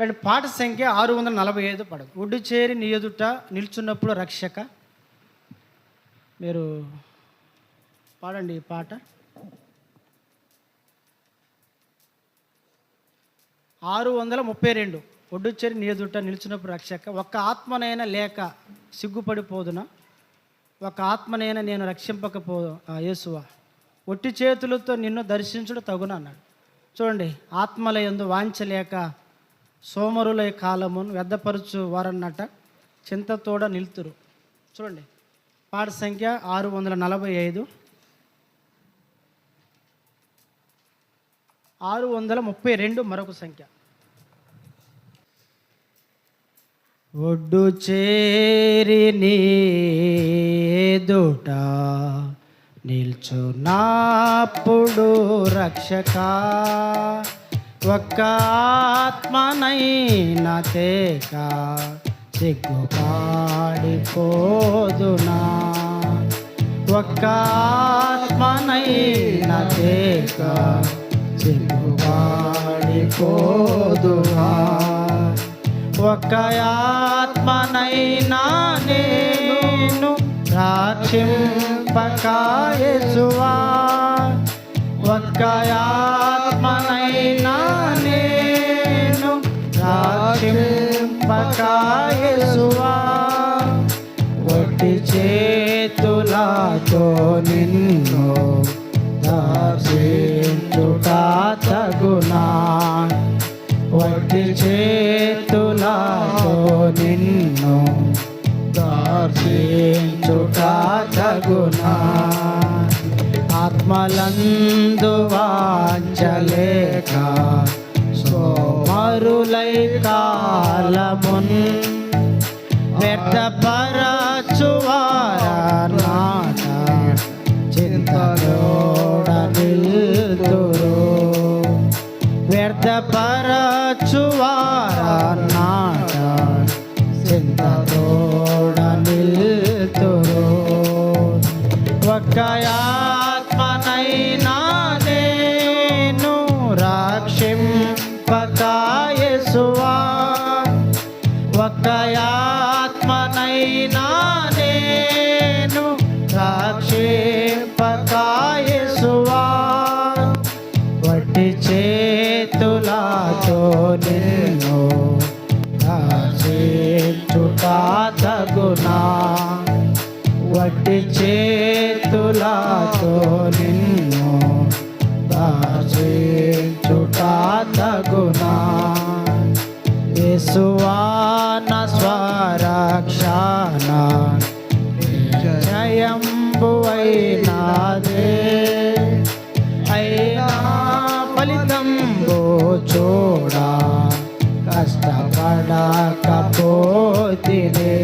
రెండు పాట సంఖ్య ఆరు వందల నలభై ఐదు పడదు ఒడ్డు చేరి నీ ఎదుట నిల్చున్నప్పుడు రక్షక. మీరు పాడండి ఈ పాట. ఆరు వందల ముప్పై రెండు ఒడ్డు చేరి నీ ఎదుట నిల్చున్నప్పుడు రక్షక. ఒక్క ఆత్మనైనా లేక సిగ్గుపడిపోదున? ఒక ఆత్మనైనా నేను రక్షింపకపో యేసువా. ఒట్టి చేతులతో నిన్ను దర్శించుడు తగున అన్నాడు. చూడండి ఆత్మల ఎందు వాంచలేక సోమరులై కాలమును వ్యర్థపరచు వారన్నట చింతతోడ నిలుతురు. చూడండి. పాట సంఖ్య ఆరు వందల నలభై ఐదు ఆరు వందల ముప్పై రెండు మరొక సంఖ్య. ఒడ్డు చేరి నీదుట నిల్చున్నప్పుడు రక్షక ఒక్క ఆత్మనైనతేక సిగ్గుపాడిపోదునా? ఒక్క ఆత్మనైనతేక సిగ్గుపాడిపోదునా? ఒక్క ఆత్మనైనా నేను రాక్షింపకాయసువా? ఆత్మ ఆత్మనైనా నేను రాక్షింపకాయసువా ఒట్టి చేతులతో నిన్ను దాచించుట తగునా? వట్టి చేతులతో నిన్ను దర్శించుట తగునా? ఆత్మలందు వాంచలేక సోమరులై కాలమున్ వ్యర్థపరచువారా నాట చింతలోడ నిల్దురు వ్యర్థపరచువారా చింతలో వట్టి చేతులతో నిన్ను దాచేచుట తగునా. వట్టి చేతులతో నిన్ను దాచేచుట తగునా. యేసువాన స్వరక్షణ ತೋಡ ಕಷ್ಟಪಡ ಕಪೋತಿನೇ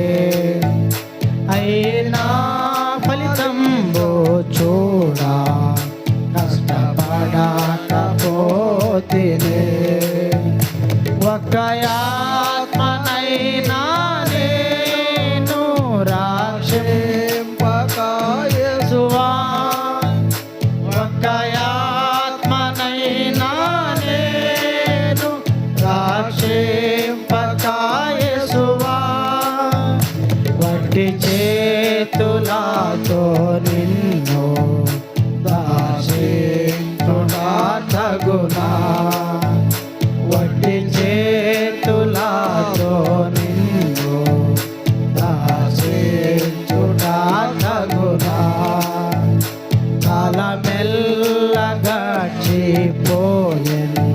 చేతులతో నిన్ను దాశించుడా తగునా. వట్టి చేతులతో నిన్ను దాశించుడా తగునా. కాలమెల్లగచ్చిపోయెను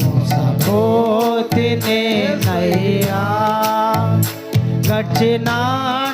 మోసపోతినే నయ్యా గడిచినాటి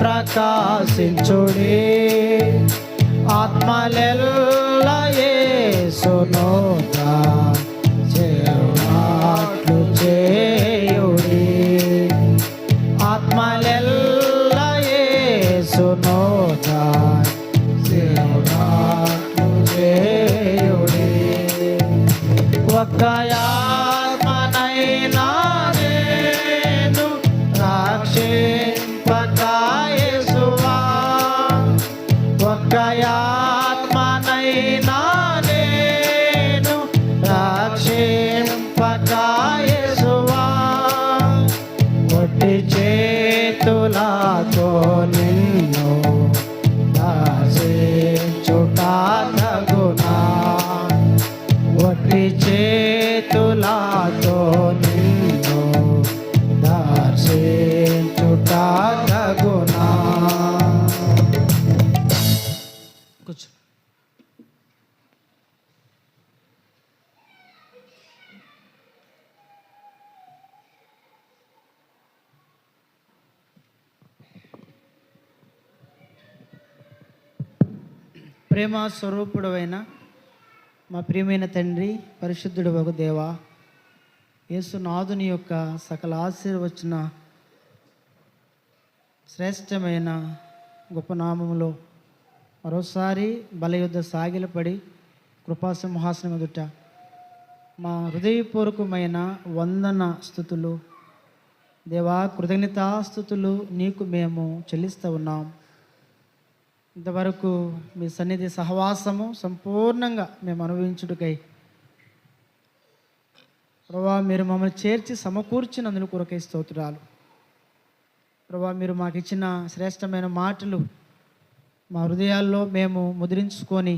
ప్రకాశించుడే. ఆత్మలెల్లయేసును చేరువాట్లు చేయుడి. ఆత్మలెల్లయేసును చేరువాట్లు చేయుడి. ఒక ఆత్మనైనా ఆత్మనైనా నేను రక్షింపకాయసువా ఒట్టి చేతులతో ప్రేమ స్వరూపుడవైన మా ప్రియమైన తండ్రి పరిశుద్ధుడు ఒక దేవా యేసునాథుని యొక్క సకల ఆశీర్వచన శ్రేష్టమైన గొప్ప నామములో మరోసారి బలయుద్ధ సాగిలపడి కృపాసింహాసనం ఎదుట మా హృదయపూర్వకమైన వందన స్థుతులు. దేవా కృతజ్ఞతాస్థుతులు నీకు మేము చెల్లిస్తూ ఉన్నాం. ఇంతవరకు మీ సన్నిధి సహవాసము సంపూర్ణంగా మేము అనుభవించుటకై. ప్రభా మీరు మమ్మల్ని చేర్చి సమకూర్చినందుకు కొరకై స్తోత్రాలు. ప్రభా మీరు మాకు ఇచ్చిన శ్రేష్టమైన మాటలు మా హృదయాల్లో మేము ముద్రించుకొని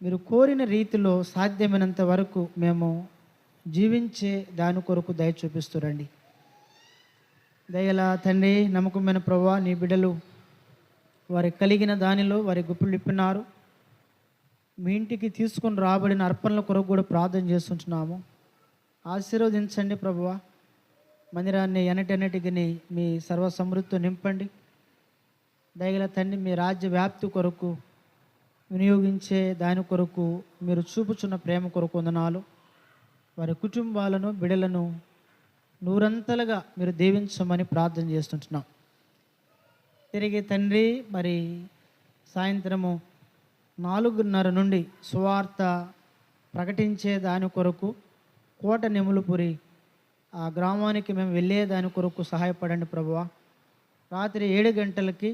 మీరు కోరిన రీతిలో సాధ్యమైనంత వరకు మేము జీవించే దాని కొరకు దయ చూపిస్తురండి దయలా తండ్రి నమ్మకమైన ప్రభా నీ బిడ్డలు వారి కలిగిన దానిలో వారి గుప్పులు ఇప్పినారు మీ ఇంటికి తీసుకొని రాబడిన అర్పణల కొరకు కూడా ప్రార్థన చేస్తుంటున్నాము. ఆశీర్వదించండి ప్రభువ. మందిరాన్ని ఎనటెన్నటికి మీ సర్వ సమృద్ధితో నింపండి. దయగల తండ్రి మీ రాజ్య వ్యాప్తి కొరకు వినియోగించే దాని కొరకు మీరు చూపుచున్న ప్రేమ కొరకు వందనాలు. వారి కుటుంబాలను బిడలను నూరంతలుగా మీరు దీవించమని ప్రార్థన చేస్తుంటున్నాం. తిరిగి తండ్రి మరి సాయంత్రము నాలుగున్నర నుండి సువార్త ప్రకటించే దాని కొరకు కోట నెములుపురి ఆ గ్రామానికి మేము వెళ్ళే దాని కొరకు సహాయపడండి ప్రభువ. రాత్రి ఏడు గంటలకి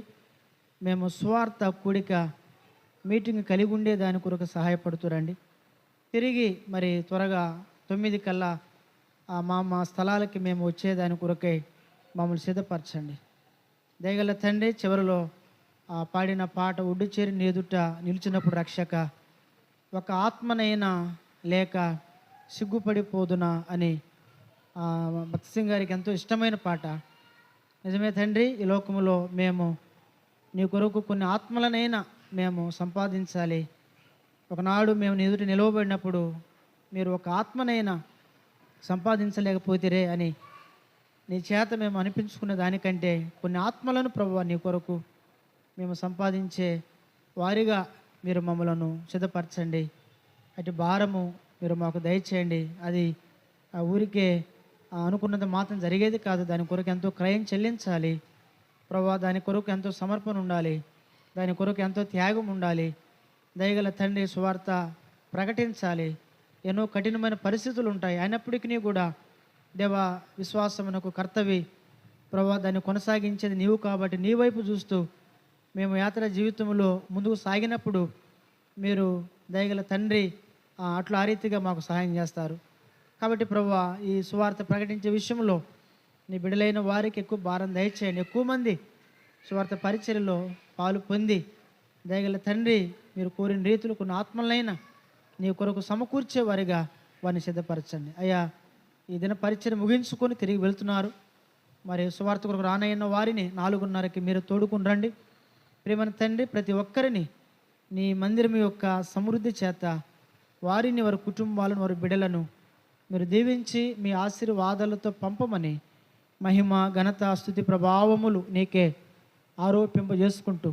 మేము సువార్త కూడిక మీటింగ్ కలిగి ఉండే దాని కొరకు సహాయపడుతురండి తిరిగి మరి త్వరగా తొమ్మిది కల్లా మా మా స్థలాలకి మేము వచ్చేదాని కొరకై మమ్మల్ని సిద్ధపరచండి. దయగల తండ్రి చివరిలో పాడిన పాట ఒడ్డు చేరి నేదుట నిలిచినప్పుడు రక్షక ఒక ఆత్మనైనా లేక సిగ్గుపడిపోదునా అని ఆ, భక్తి సింగ్ గారికి ఎంతో ఇష్టమైన పాట. నిజమే తండ్రి ఈ లోకములో మేము నీ కొరకు కొన్ని ఆత్మలనైనా మేము సంపాదించాలి. ఒకనాడు మేము నీ ఎదుట నిలవబడినప్పుడు మీరు ఒక ఆత్మనైనా సంపాదించలేకపోతేరే అని నీ చేత మేము అనిపించుకునే దానికంటే కొన్ని ఆత్మలను ప్రభు నీ కొరకు మేము సంపాదించే వారిగా మీరు మమ్మలను సిద్ధపరచండి. అటు భారము మీరు మాకు దయచేయండి. అది ఆ ఊరికే అనుకున్నది మాత్రం జరిగేది కాదు. దాని కొరకు ఎంతో క్రయం చెల్లించాలి. ప్రభా దాని కొరకు ఎంతో సమర్పణ ఉండాలి. దాని కొరకు ఎంతో త్యాగం ఉండాలి. దయగల తండ్రి సువార్త ప్రకటించాలి. ఎన్నో కఠినమైన పరిస్థితులు ఉంటాయి. అయినప్పటికీ కూడా దేవా విశ్వాసమునకు కర్తవి. ప్రభా దాన్ని కొనసాగించేది నీవు కాబట్టి నీ వైపు చూస్తూ మేము యాత్ర జీవితంలో ముందుకు సాగినప్పుడు మీరు దయగల తండ్రి ఆ, అట్లా ఆ రీతిగా మాకు సహాయం చేస్తారు. కాబట్టి ప్రభు ఈ సువార్త ప్రకటించే విషయంలో నీ బిడలైన వారికి ఎక్కువ భారం దయచేయండి. ఎక్కువ మంది సువార్త పరిచర్యలో పాలు పొంది దయగల తండ్రి మీరు కోరిన రీతులు కొన్ని ఆత్మలైన నీ కొరకు సమకూర్చే వారిగా వారిని సిద్ధపరచండి. అయ్యా ఈ దిన పరిచయం ముగించుకొని తిరిగి వెళ్తున్నారు. మరి సువార్త కొరకు రానయ్యన్న వారిని నాలుగున్నరకి మీరు తోడుకుని రండి. ప్రేమన తండ్రి ప్రతి ఒక్కరిని నీ మందిరం యొక్క సమృద్ధి చేత వారిని వారి కుటుంబాలను వారి బిడలను మీరు దీవించి మీ ఆశీర్వాదాలతో పంపమని మహిమ ఘనత స్థుతి ప్రభావములు నీకే ఆరోపింపజేసుకుంటూ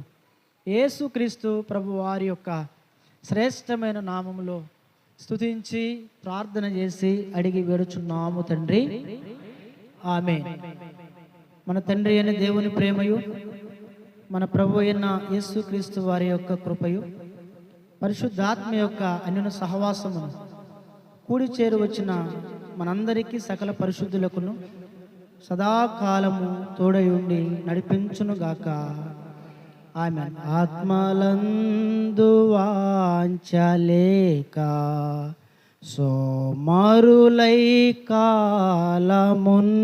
యేసుక్రీస్తు ప్రభు వారి యొక్క శ్రేష్టమైన నామములో స్తుతించి ప్రార్థన చేసి అడిగి వేడుచున్నాము తండ్రి. ఆమె మన తండ్రి అయిన దేవుని ప్రేమయు మన ప్రభు అయిన యేసుక్రీస్తు వారి యొక్క కృపయు పరిశుద్ధాత్మ యొక్క అన్యున సహవాసము కూడి చేరు వచ్చిన మనందరికీ సకల పరిశుద్ధులకును సదాకాలము తోడయుండి నడిపించునుగాక. ఆమె ఆత్మలందు వాంచలేక సోమరులై కాలమున్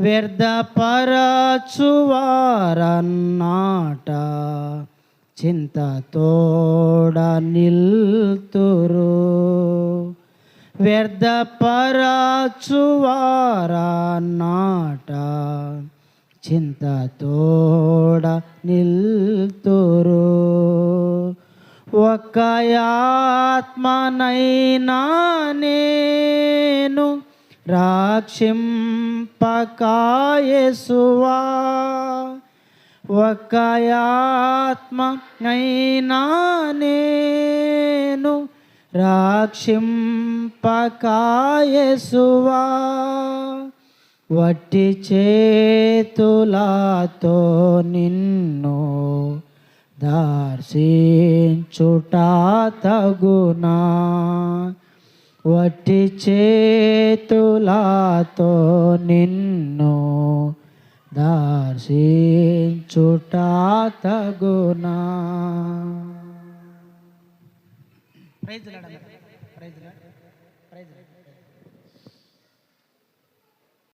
వ్యర్థపరచువారన్నాట చింతతోడ నిల్తురు. వ్యర్థపరచువారన్నాట చింతతోడ నిల్తురు. ఒక ఆత్మనైనా నేను రాక్షింపకాయసువా. ఒక ఆత్మనైనా నేను రాక్షింపకాయసువా. వట్టి చేతులతో నిన్ను దర్శించుట తగునా. వట్టి చేతులతో నిన్ను దర్శించుట తగునా. ప్రైజ్